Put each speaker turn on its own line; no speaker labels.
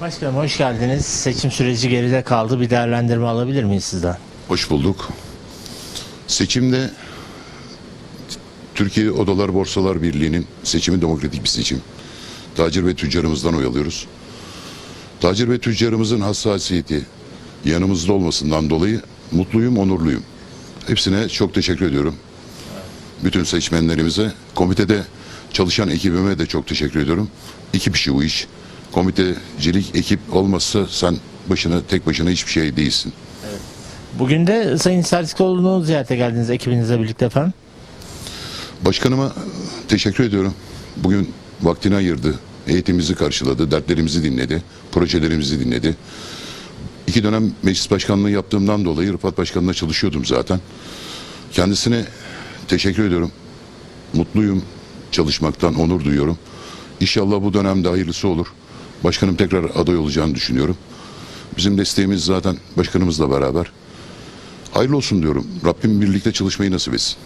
Başkanım hoş geldiniz. Seçim süreci geride kaldı. Bir değerlendirme alabilir miyiz sizden?
Hoş bulduk. Seçimde Türkiye Odalar Borsalar Birliği'nin seçimi demokratik bir seçim. Tacir ve tüccarımızdan oy alıyoruz. Tacir ve tüccarımızın hassasiyeti yanımızda olmasından dolayı mutluyum, onurluyum. Hepsine çok teşekkür ediyorum. Bütün seçmenlerimize, komitede çalışan ekibime de çok teşekkür ediyorum. Ekip işi bu iş. Komitecilik ekip olmazsa sen başına tek başına hiçbir şey değilsin.
Bugün de Sayın Sertikoğlu'nu ziyarete geldiniz ekibinizle birlikte efendim.
Başkanıma teşekkür ediyorum. Bugün vaktini ayırdı. Eğitimimizi karşıladı, dertlerimizi dinledi, projelerimizi dinledi. İki dönem meclis başkanlığı yaptığımdan dolayı Rıfat Başkanı'na çalışıyordum zaten. Kendisine teşekkür ediyorum. Mutluyum çalışmaktan, onur duyuyorum. İnşallah bu dönemde hayırlısı olur. Başkanım tekrar aday olacağını düşünüyorum. Bizim desteğimiz zaten başkanımızla beraber. Hayırlı olsun diyorum. Rabbim birlikte çalışmayı nasip etsin.